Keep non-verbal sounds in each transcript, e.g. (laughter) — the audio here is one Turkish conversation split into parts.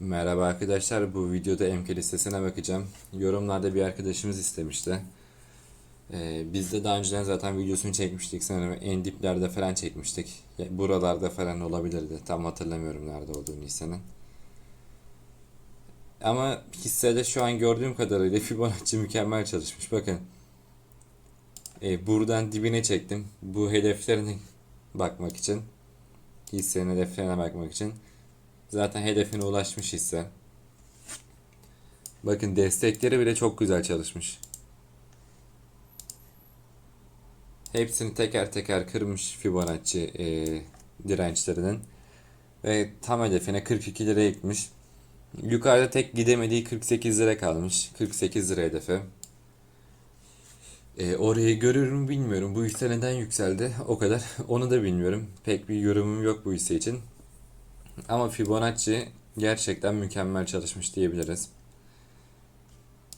Merhaba arkadaşlar, bu videoda emk listesine bakacağım. Yorumlarda bir arkadaşımız istemişti. Ee, biz de daha önceden zaten videosunu çekmiştik sanırım en diplerde falan çekmiştik. Buralarda falan olabilirdi. Tam hatırlamıyorum nerede olduğunu hissenin. Ama hissede şu an gördüğüm kadarıyla (laughs) Fibonacci mükemmel çalışmış. Bakın. Ee, buradan dibine çektim. Bu hedeflerine bakmak için. Hissenin hedeflerine bakmak için. Zaten hedefine ulaşmış hisse. Bakın destekleri bile çok güzel çalışmış. Hepsini teker teker kırmış Fibonacci e, dirençlerinin. Ve tam hedefine 42 liraya gitmiş. Yukarıda tek gidemediği 48 lira kalmış. 48 lira hedefi. E, orayı görür mü bilmiyorum. Bu hisse neden yükseldi? O kadar. (laughs) Onu da bilmiyorum. Pek bir yorumum yok bu hisse için. Ama Fibonacci gerçekten mükemmel çalışmış diyebiliriz.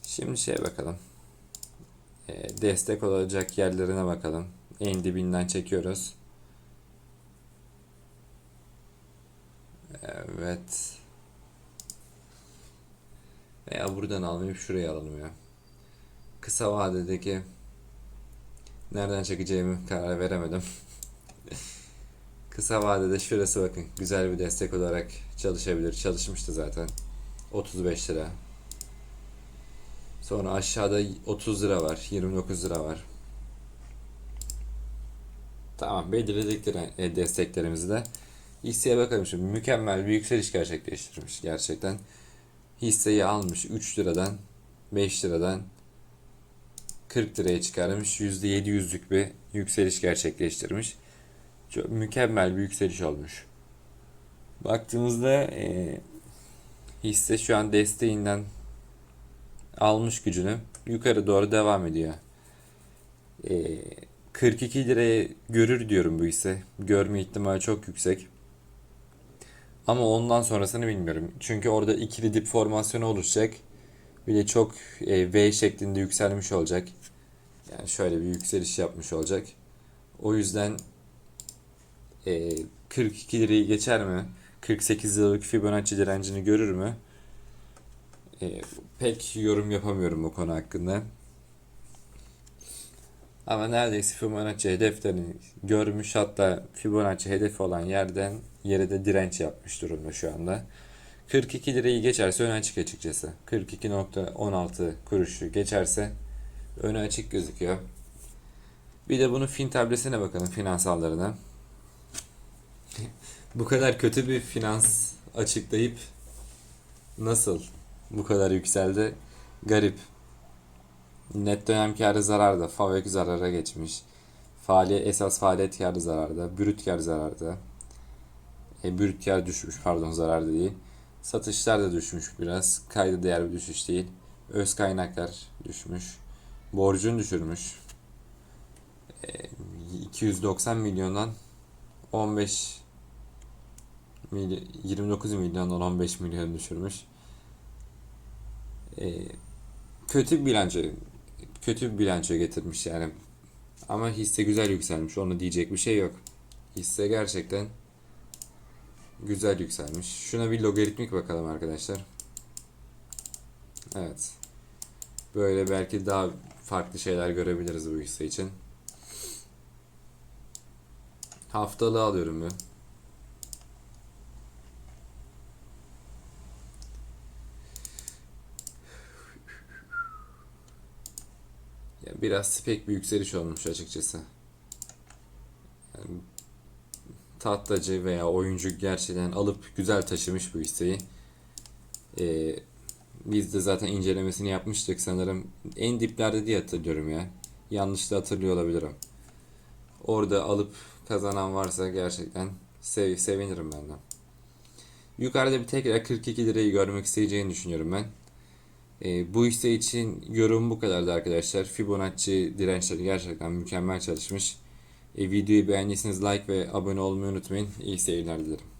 Şimdi şeye bakalım. E, destek olacak yerlerine bakalım. En dibinden çekiyoruz. Evet. Veya buradan almayıp şuraya alalım ya. Kısa vadedeki nereden çekeceğimi karar veremedim. (laughs) Kısa vadede şurası bakın güzel bir destek olarak çalışabilir. Çalışmıştı zaten. 35 lira. Sonra aşağıda 30 lira var. 29 lira var. Tamam belirledik e, desteklerimizi de. Hisseye bakalım şimdi. Mükemmel bir yükseliş gerçekleştirmiş gerçekten. Hisseyi almış 3 liradan 5 liradan 40 liraya çıkarmış. %700'lük bir yükseliş gerçekleştirmiş. Çok mükemmel bir yükseliş olmuş. Baktığımızda e, hisse şu an desteğinden almış gücünü. Yukarı doğru devam ediyor. E, 42 liraya görür diyorum bu hisse. Görme ihtimali çok yüksek. Ama ondan sonrasını bilmiyorum. Çünkü orada ikili dip formasyonu oluşacak. Bir de çok e, V şeklinde yükselmiş olacak. Yani şöyle bir yükseliş yapmış olacak. O yüzden e, 42 lirayı geçer mi? 48 liralık Fibonacci direncini görür mü? E, pek yorum yapamıyorum bu konu hakkında. Ama neredeyse Fibonacci hedeflerini görmüş hatta Fibonacci hedefi olan yerden yere de direnç yapmış durumda şu anda. 42 lirayı geçerse öne açık açıkçası. 42.16 kuruşu geçerse öne açık gözüküyor. Bir de bunun fin tabresine bakalım finansallarına. Bu kadar kötü bir finans açıklayıp nasıl bu kadar yükseldi? Garip. Net dönem karı zararda, FAVÖK zarara geçmiş. Faaliyet, esas faaliyet karı zararda, brüt kar zararda. E, brüt kar düşmüş pardon zararda değil. Satışlar da düşmüş biraz. Kayda değer bir düşüş değil. Öz kaynaklar düşmüş. Borcun düşürmüş. E, 290 milyondan 15 milyon, 29 milyondan 15 milyon düşürmüş. E, kötü bir bilanço kötü bir bilanço getirmiş yani. Ama hisse güzel yükselmiş. Onu diyecek bir şey yok. Hisse gerçekten güzel yükselmiş. Şuna bir logaritmik bakalım arkadaşlar. Evet. Böyle belki daha farklı şeyler görebiliriz bu hisse için. Haftalığı alıyorum ben. Biraz spek bir yükseliş olmuş açıkçası. Yani tahtacı veya oyuncu gerçekten alıp güzel taşımış bu hisseyi. Ee, biz de zaten incelemesini yapmıştık sanırım. En diplerde diye hatırlıyorum ya. Yanlış da hatırlıyor olabilirim. Orada alıp kazanan varsa gerçekten sev sevinirim ben de. Yukarıda bir tekrar 42 lirayı görmek isteyeceğini düşünüyorum ben. E, bu hisse için yorum bu kadardı arkadaşlar. Fibonacci dirençleri gerçekten mükemmel çalışmış. E, videoyu beğendiyseniz like ve abone olmayı unutmayın. İyi seyirler dilerim.